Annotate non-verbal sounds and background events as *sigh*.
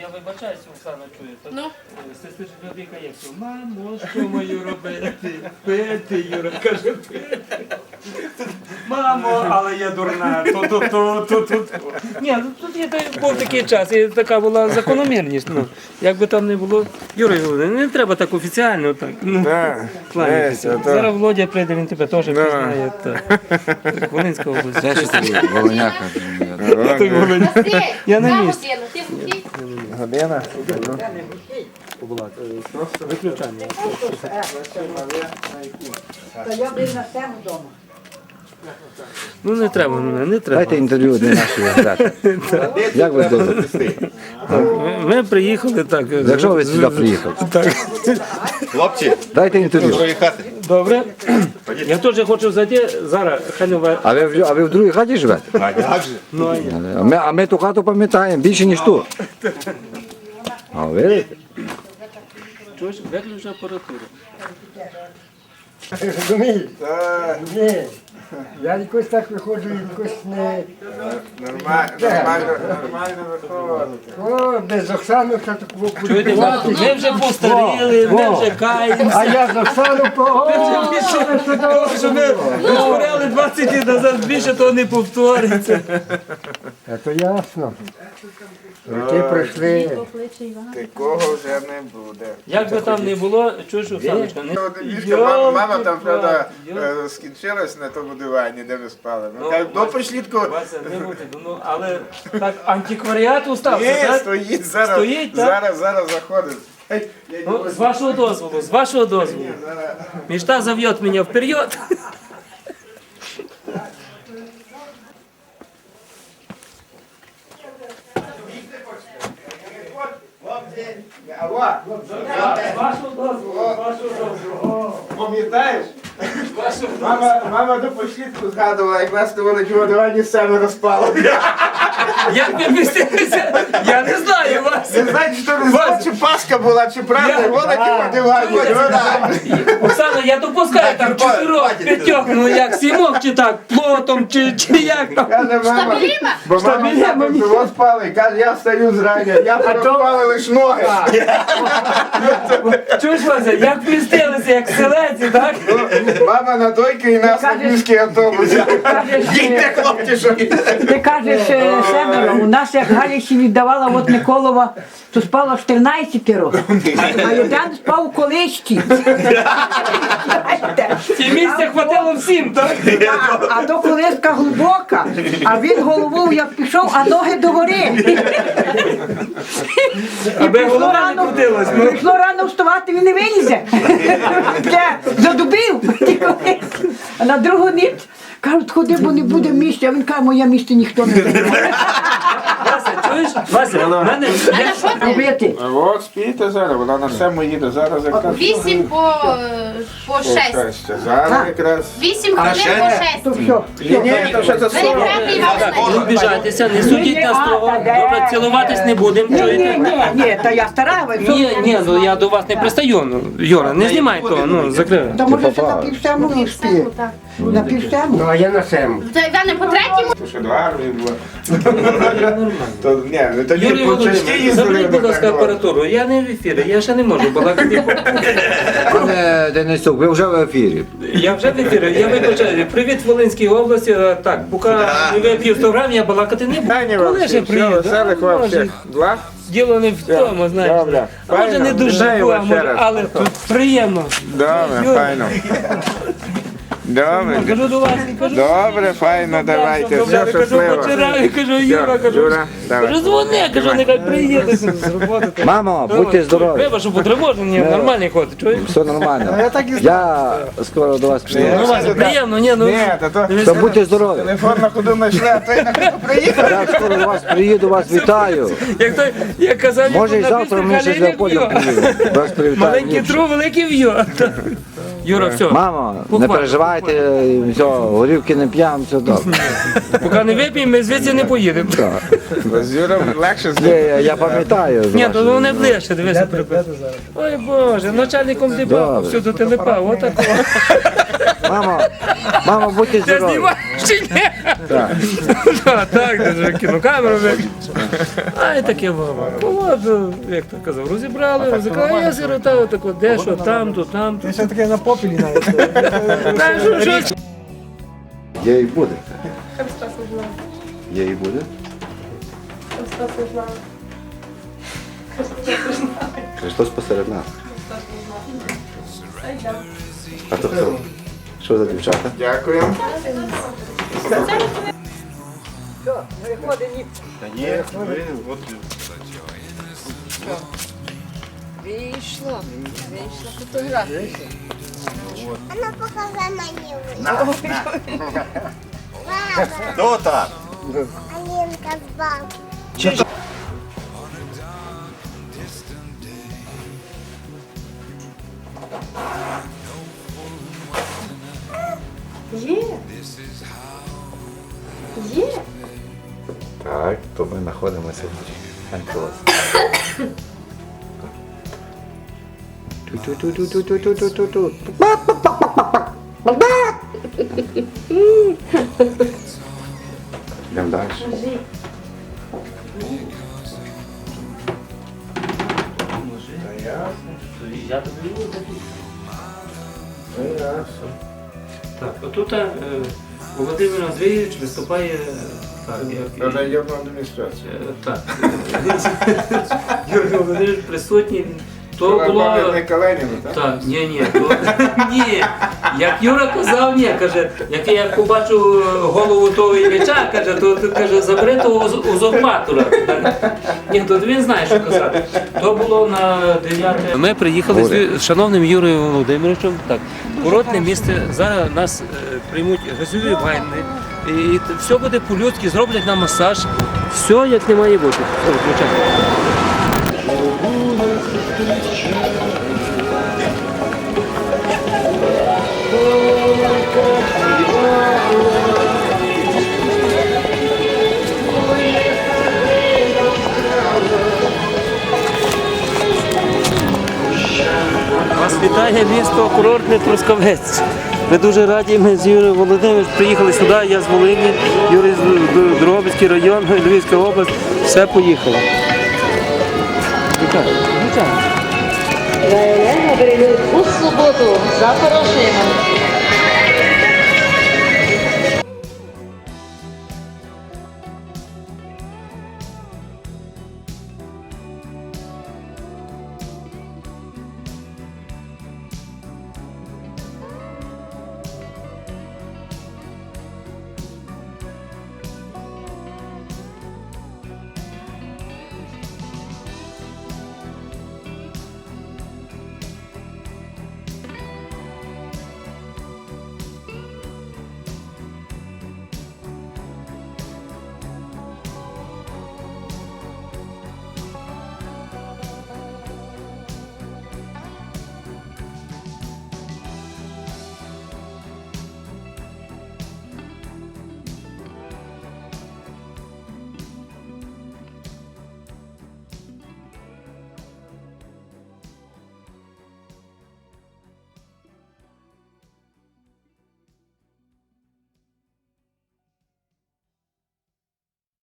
Я вибачаюсь, Оксана чує. Ну, Сестри Людвіка як то, мамо, *laughs* що маю робити? Пити, Юра, каже, пити. Мамо, але я дурна. Ту, ту, ту, ту, ту, ту. Ні, ну тут є був такий час, і така була закономірність. Ну, як би там не було, Юра, Володимирович, не треба так офіціально так. Ну, Да. кланятися. Ото. Зараз Володя прийде, він тебе теж пізнає. Так. Волинська область. Це волоняка. Той. Василь, Я на місці. ти? Година. Виключання. Та я буду на себе вдома. Ну не треба, ну, не треба. Дайте інтерв'ю одне нашої брати. Як ви думаєте? Ми, приїхали так. За що ви сюди приїхали? Хлопці, Дайте інтерв'ю. Добре. Я теж хочу зайти зараз. Хай не А ви, в- а ви в другій хаті живете? А як же? Ну, а я. А ми, а ми ту хату пам'ятаємо більше, ніж ту. А ви? Чуєш, виключи апаратуру. Розумієш? Ні. Я якось так виходжу, якось не. Нормально, нормально, нормально виходить. О, без Оксани так Чуєте, ми вже постаріли, ми вже каємося. А я з Оксану по... О, Тому що ми говорили 20 років назад, більше того не повториться. Це ясно. Роки пройшли. Такого вже не буде. Як би там не було, чуєш, Оксаночка, не... Мама, мама там, правда, е, скінчилась на тому дивані, де ми спали. Ну, так, ну ко... Вася, не мути, ну, але так антикваріат устався, Ні, так? стоїть зараз, Стоїть, так? зараз, зараз заходить. Ей, я йду Ну, з вашого дозволу, з вашого дозволу. Мечта зав'єт меня вперед. Алло, З вашого дозволу, з вашого дозволу. пам'ятаєш? Мама, мама до пошлітку згадувала, як нас на дивані саме розпало. *laughs* Як ви містилися? Я не знаю вас. Не знаю, чи то Різдво, чи Пасха була, чи правда, Я- вона на дивані. Оксана, я допускаю там чотирьох, п'ятьох, ну як сімох, чи так, плотом, чи, чи як там. Каже мама, бо мама село спали, каже, я встаю зрання, я порозпали лиш ноги. Чуєш, Вася, як вмістилися, як селеці, так? Мама на дойки і нас на міський автобус. Їдьте, хлопці, що Ти кажеш е, у нас як Галічі віддавала от Миколова, то спало 14 років, а один спав у колишці. І місця хватило всім, так? А, а то колиска глибока, а він головою як пішов, а ноги догори. Аби голова не крутилась. ну. Прийшло рано вставати, він не вилізе. Де? Задубив. А на другу ніч кажуть, ходи, бо не буде місця. Він каже, моє місце ніхто не займає. *laughs* Чуєш? Вася, в мене... я- Робити. От спійте зараз, вона на все їде, зараз якраз. Вісім по, по шесть. щастя. Зараз якраз. Вісім хвилин по шесть. Ні, ні, то ще вам Не обіжайтеся, не судіть нас строго. Добре, цілуватись не будемо, Ні, ні, чуєте? ні, ні, та я стараюся. Ні, ні, ну я до вас не пристаю. Ну, Юра, не знімай того, ну, закрив. Та може це на півсему не встиг. На півсему. Ну, а я на сему. Та й не по третьому. То ще до армії було. То, ні, ну тоді Юрій Володимирович, їздили. заберіть, будь ласка, апаратуру. Я не в ефірі, я ще не можу балакати. *laughs* Пане Денисюк, ви вже в ефірі. Я вже в ефірі, я вибачаю. Привіт Волинській області. А, Так, поки не вип'ю 100 грам, я балакати не буду. Таня вам Коли ж всіх, я все, приїду? веселих А, вам може, всіх. Благ. Діло не в тому, знаєш. А може Файно. не дуже, Вітаю вас ще може, раз. але тут приємно. Добре, файно. Добре. Кажу до вас, кажу. Добре, файно, давайте. Все Добре, кажу, щасливо. почираю, кажу, Юра, кажу. Юра, давай. Кажу, дзвони, кажу, нехай приїде з роботи. *laughs* Мамо, будьте здорові. Треба, щоб потривожені, нормальний ход, чуєш? Все нормально. Я скоро до вас приїду. Ну, Вася, приємно, ні, ну. Ні, то будьте здорові. телефон на ходу знайшли, а той на ходу приїхав. Я скоро до вас приїду, вас вітаю. *laughs* Як той, як казав, Може і завтра ми ще з Леопольдом «Галина приїду. Вас привітаю. Маленький тру, великий в'йо. Юра, все. Мамо, не Похвально, переживайте, все, горівки не п'ям, все добре. Поки не вип'ємо, ми звідси не поїдемо. З Юром легше з Ні, я- я пам'ятаю. Ні, то вони ближче, дивися. Ой Боже, начальником дебаку, Добре. всюди телепав, отакого. Мамо, мамо, будьте Ти здорові. знімаєш чи ні? Так. *laughs* Так, так, даже кінокамеру. А і таке. От, ну, як то казав, розібрали, розібрали, а я сирота, отако, де що, там, то, там, то. Ще таке на попілі *laughs* навіть. Та, що, що? Є і буде. Є і буде. Христос посеред нас. А то хто? Що за дівчата? Дякуємо. Вийшло. Вийшла фотографія. Вона показала мені. Баба, Хто так? Алінка з бабою. Ми знаходимося в Анкілос. Йдемо далі. Так, отут е, Володимир Андрійович виступає е, так, як, Районну адміністрацію. е, так. *laughs* Юрій Володимирович присутній. він- То Була було. пам'ятника так? Так, ні, ні, то, *laughs* ні. Як Юра казав, ні, каже, як я побачу е, голову того Ілліча, каже, то то, каже, забери того уз- узурпатора. Ні, то він знає, що казати. То було на 9. Ми приїхали з з шановним Юрієм Володимировичем. Так, курортне місце. Зараз нас е, приймуть газові ванни. І все буде по-людськи, зроблять нам масаж. Все як не має бути. Включай. Вас вітає місто курортне Трускавець. Ми дуже раді, ми з Юрієм Володимировичем приїхали сюди, я з Волині, Юрій з Дрогобицький район, Львівська область. Все поїхало. Берегли у суботу за Порошином.